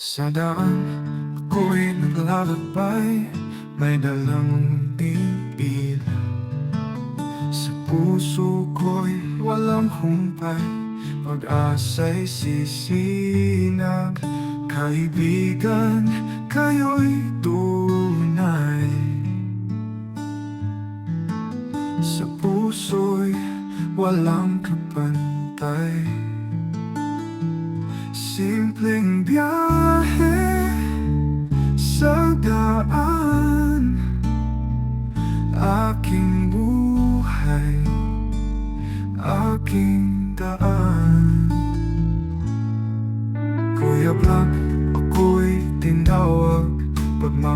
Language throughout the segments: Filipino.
Sa daan, ako'y naglalakbay. May dalang tingin Sa puso ko'y walang humpay. Pag-asa'y sisinag. Kaibigan, kayo'y tunay. Sa puso'y walang kapantay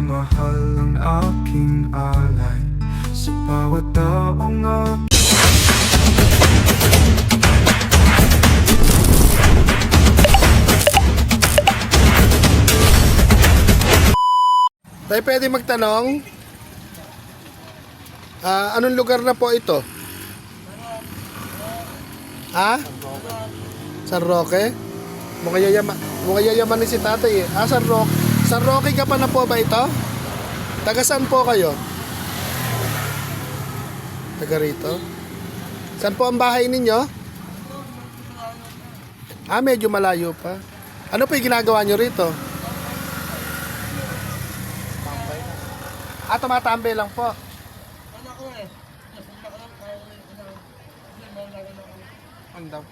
Pagmamahal ang aking alay Sa bawat taong aking Tayo pwede magtanong? Ah, anong lugar na po ito? Ha? San Roque? Mukhang yayaman, mukhang yayamanin si tatay eh. Ah, San Roque. San Roque ka pa na po ba ito? Taga saan po kayo? Taga rito? Saan po ang bahay ninyo? Ah, medyo malayo pa. Ano po yung ginagawa nyo rito? Ah, tumatambay lang po. Ano daw?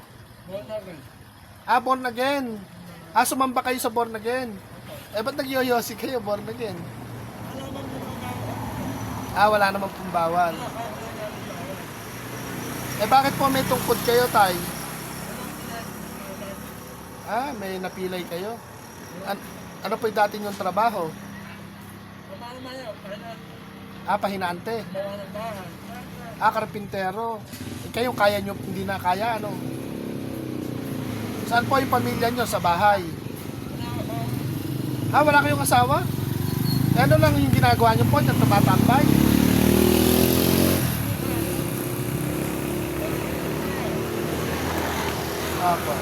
Ah, born again. Ah, sumamba kayo sa born again. Eh, ba't nagyoyosi kayo, born again? Ah, wala namang pong bawal. Eh, bakit po may tungkod kayo, tay? Ah, may napilay kayo. An- ano po yung dati yung trabaho? Ah, pahinante. Ah, karpintero. Eh, kayo kaya nyo, hindi na kaya, ano? Saan po yung pamilya nyo? Sa bahay? Ah, wala kayong asawa? Ano lang yung ginagawa nyo po? Yung tumatambay? Apo.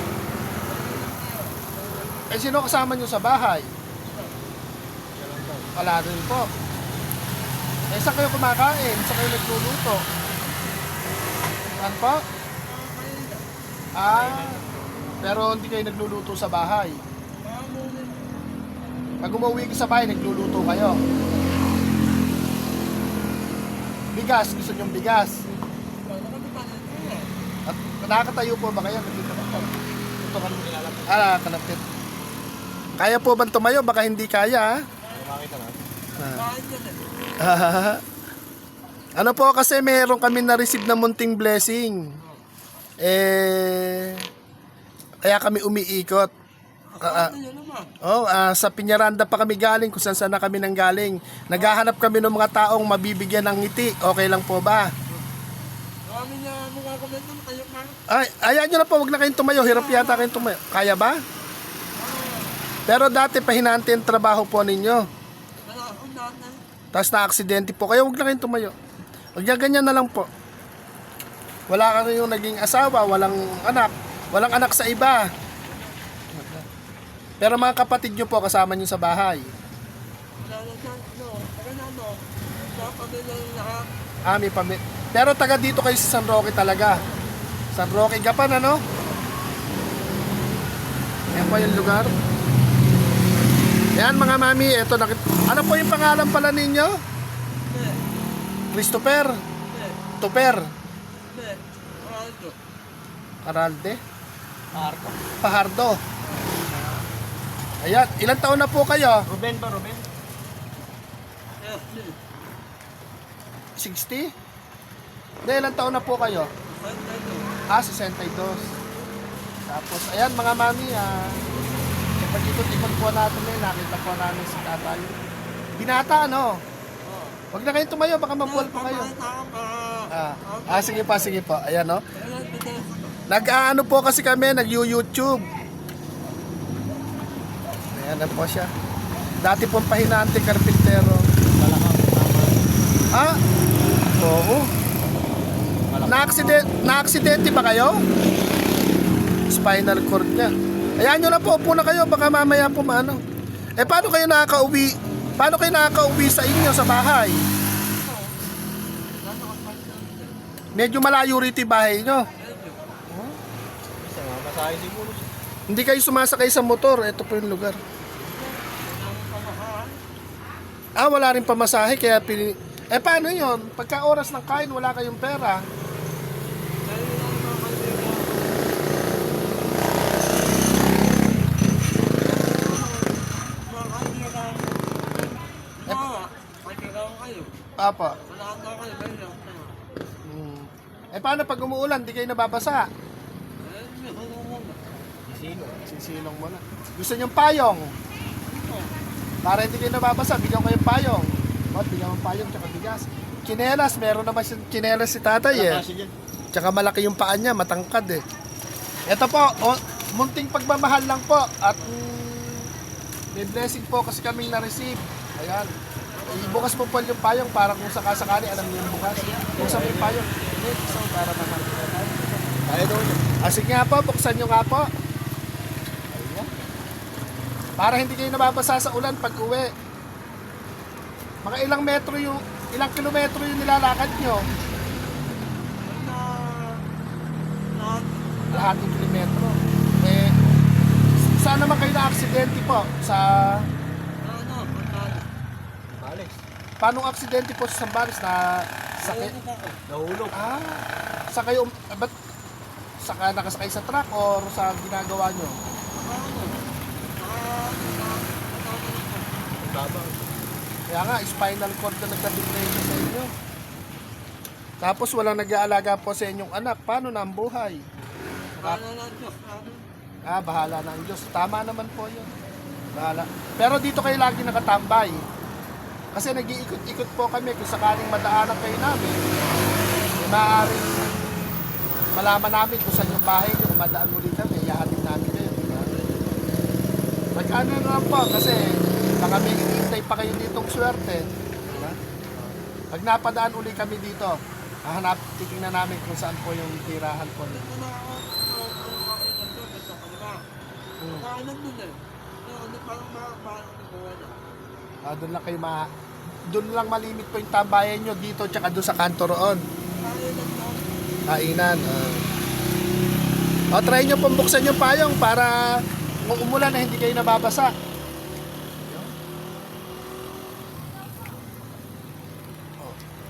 Eh, sino kasama nyo sa bahay? Wala rin po. Eh, saan kayo kumakain? Saan kayo nagluluto? Saan po? Ah, pero hindi kayo nagluluto sa bahay. Pag umuwi ka sa bahay, nagluluto kayo. Bigas, gusto nyong bigas. At nakakatayo po ba kayo? Nandito ka. Ito ka Ah, kalapit. Kaya po bang tumayo? Baka hindi kaya, ha? Ah. ano po kasi meron kami na-receive na munting blessing. Eh, kaya kami umiikot. Ah. oh, ah, sa Piñaranda pa kami galing kung saan na kami nang galing. Naghahanap kami ng mga taong mabibigyan ng ngiti. Okay lang po ba? Ay, ayan nyo na po, wag na kayong tumayo. Hirap yata kayong tumayo. Kaya ba? Pero dati pahinante ang trabaho po ninyo. Tapos na-aksidente po kayo, wag na kayong tumayo. Huwag niya ganyan na lang po. Wala ka rin yung naging asawa, walang anak, walang anak sa iba. Pero mga kapatid nyo po, kasama nyo sa bahay. Ah, may pami- Pero taga dito kayo sa San Roque talaga. San Roque Gapan, ano? Yan po yung lugar. Yan mga mami, eto nakit. Ano po yung pangalan pala ninyo? Christopher. Tuper. Aralde. Marco. Pahardo. Ayan, ilang taon na po kayo? Ruben ba, Ruben? 60? Hindi, ilang taon na po kayo? Ah, 62. Tapos, ayan mga mami, ah, pag ikot-ikot po natin eh, nakita po namin si tatay. Binata, ano? Huwag na kayong tumayo, baka mabuwal pa kayo. Ah, ah sige pa, sige po. Ayan, no? Nag-ano po kasi kami, nag-YouTube. Ayan na po siya. Dati pong pahinante, karpintero. Ah, oo. Na-accident, na-aksidente ba kayo? Spinal cord niya. Ayan nyo na po, upo na kayo, baka mamaya po maano. Eh, paano kayo nakaka-uwi? Paano kayo nakaka-uwi sa inyo, sa bahay? Medyo malayo rito yung bahay nyo. Hindi kayo sumasakay sa motor. Ito po yung lugar. Ah, wala rin pamasahe, kaya pili... Eh, paano yon? Pagka oras ng kain, wala kayong pera. Papa. Hmm. Eh, paano pag umuulan, di kayo nababasa? Sisino. Sisilong mo na. Gusto niyong payong? Para hindi kayo nababasa, bigyan ko yung payong. Ba't bigyan mo payong tsaka bigas? Chinelas, meron naman si chinelas si tatay eh. Tsaka malaki yung paa niya, matangkad eh. Ito po, oh, munting pagmamahal lang po at mm, may blessing po kasi kaming na-receive. Ayan. Ibukas mo po yung payong para kung sakasakali, alam niyo yung bukas. Buksan mo yung payong. Wait, so para mamahal tayo. Kaya daw niya. Ah, nga po, buksan nyo nga po. Para hindi kayo nababasa sa ulan pag uwi. Mga ilang metro yung, ilang kilometro yung nilalakad nyo. Lahating kilometro. Eh, saan naman kayo na-aksidente po? Sa, Alex. paano aksidente po sa Sambales na sakit? Nahulog. Ah, sa kayo, ba't sa ka nakasakay sa truck or sa ginagawa nyo? Tabang. Kaya nga, spinal cord na nagka-depression sa inyo. Tapos walang nag-aalaga po sa inyong anak. Paano na ang buhay? Ah, bahala na ang Diyos. Tama naman po yun. Bahala. Pero dito kayo lagi nakatambay. Kasi nag-iikot-ikot po kami kung sakaling madaanan kayo namin. Eh, maaaring malaman namin kung saan yung bahay nyo. Kung madaan muli kami, ihahatid namin kayo. Magkano na lang po kasi baka may hinihintay pa kayo ditong swerte. Di ba? Pag napadaan uli kami dito, hahanap, titingnan namin kung saan po yung tirahan po ninyo. Ah, doon lang kayo ma... Doon lang malimit po yung tambayan nyo dito tsaka doon sa kanto roon. Kainan. ah. O, try nyo pong buksan yung payong para umulan na hindi kayo nababasa.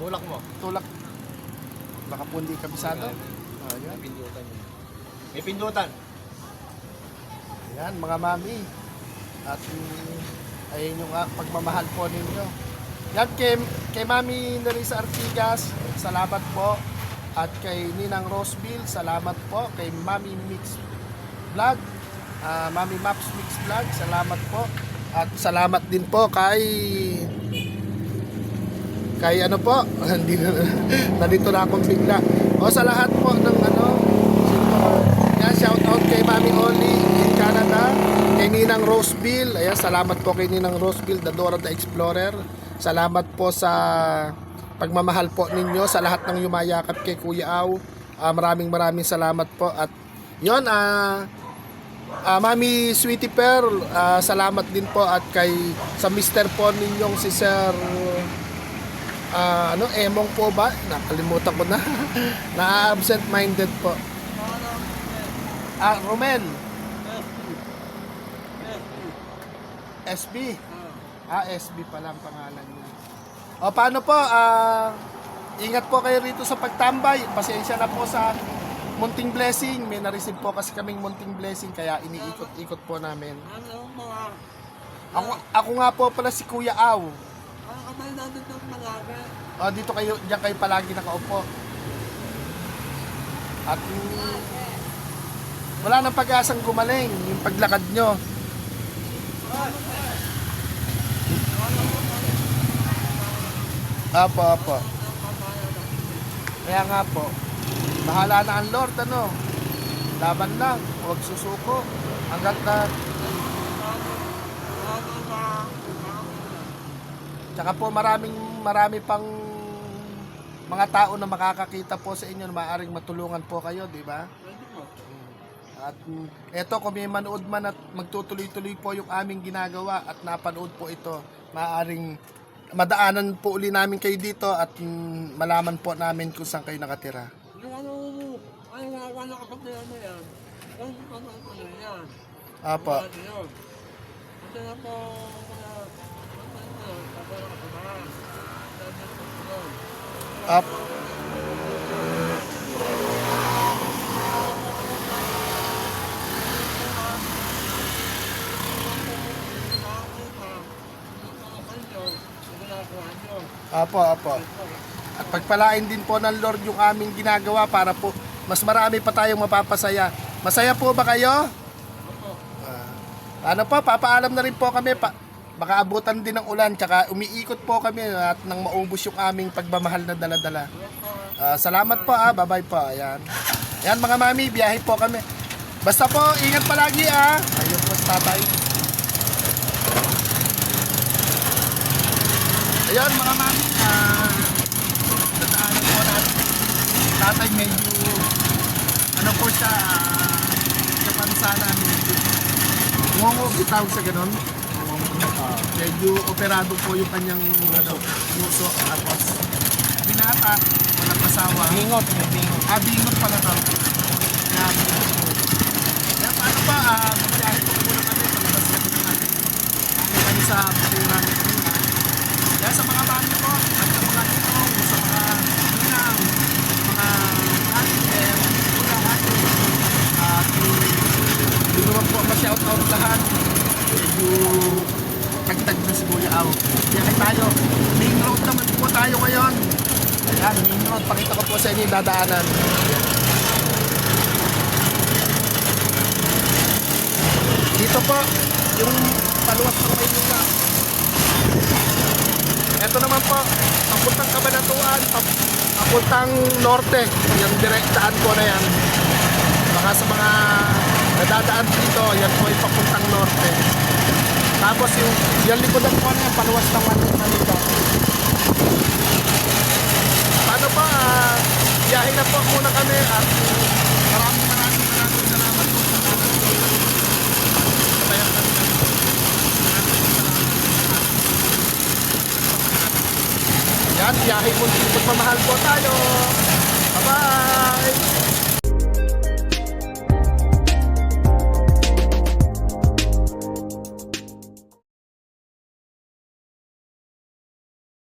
Tulak mo. Tulak. Baka po hindi kabisado. May Ayan. pindutan yun. May pindutan. Ayan, mga mami. At mm, ayun yung ah, pagmamahal po ninyo. Yan kay, kay Mami Nerissa Artigas, salamat po. At kay Ninang Roseville, salamat po. Kay Mami Mix Vlog, ah, Mami Maps Mix Vlog, salamat po. At salamat din po kay kay ano po, hindi na, nandito na akong bigla. O sa lahat po ng ano? Yan, shout out kay Mami Oli in Canada, kay Ninang Roseville. Ayan, salamat po kay Ninang Roseville, the Dora the Explorer. Salamat po sa pagmamahal po ninyo sa lahat ng yumayakap kay Kuya Au. Ah, maraming maraming salamat po at yon ah Ah, Mami Sweetie Pearl, ah, salamat din po at kay sa mister po ninyong si Sir ano, Emong po ba? Nakalimutan ko na. Na-absent minded po. Ah, Romel. SB. Ah, SB pala ang pangalan niya. O, paano po? Ah, ingat po kayo rito sa pagtambay. Pasensya na po sa munting blessing. May na-receive po kasi kaming munting blessing kaya iniikot-ikot po namin. Ako, ako nga po pala si Kuya Aw. O, dito kayo, diyan kayo palagi nakaupo. At mm, wala nang pag-asang gumaling yung paglakad nyo. Apo, apo. Kaya nga po, bahala na ang Lord, ano. Laban lang, huwag susuko. Hanggat na, tsaka po maraming, marami pang mga tao na makakakita po sa inyo na maaaring matulungan po kayo, di ba? At mm, eto, kung may manood man at magtutuloy-tuloy po yung aming ginagawa at napanood po ito, maaaring madaanan po uli namin kayo dito at mm, malaman po namin kung saan kayo nakatira. Yung ano, ano mo yan, yung ano na yan. Apo. Ano na po, Up. Apo, apo. At pagpalain din po ng Lord yung aming ginagawa para po mas marami pa tayong mapapasaya. Masaya po ba kayo? Ah, ano po, papaalam na rin po kami. Pa, baka abutan din ng ulan, tsaka umiikot po kami at nang maubos yung aming pagmamahal na daladala. Ah, salamat po ah, bye-bye po. Ayan. Ayan mga mami, biyahe po kami. Basta po, ingat palagi ah. Ayun po tatay. Ayan mga mami, ah, dadaanan po natin. Tatay medyo, ano po siya, ah, sa pansana, medyo, ngongog itawag sa ganun. Ah, medyo operado po yung kanyang ano, puso. Tapos, binata, walang asawa. Bingot, bingot. Ah, bingot pala to. Kaya, po. Kaya paano ba, ah, magbiyahe po muna kami, palabas kami ng natin. Kami kami sa kanina. Kaya sa mga mami ko, at sa mga ninong, sa mga ninang, mga auntie, mga ate, at hindi naman po ma-shout out lahat. Medyo tagtag na si Kuya Aw. Kaya tayo, main road naman po tayo ngayon. Ayan, main road. Pakita ko po sa inyo dadaanan. Dito po, yung paluwas ng Maynila. Ito naman po, papuntang Kabanatuan, pap- papuntang Norte. Yung direktaan ko na yan. Baka sa mga nadadaan dito, yan po yung papuntang Norte. Tapos yung, yung likodan ko na yan, paluwas ng Manila. Paano pa, ah, biyahe na po muna kami at maraming maraming maraming salamat po sa mga Sabayan kami. Yan, biyahe po. Magmamahal po tayo. Bye-bye.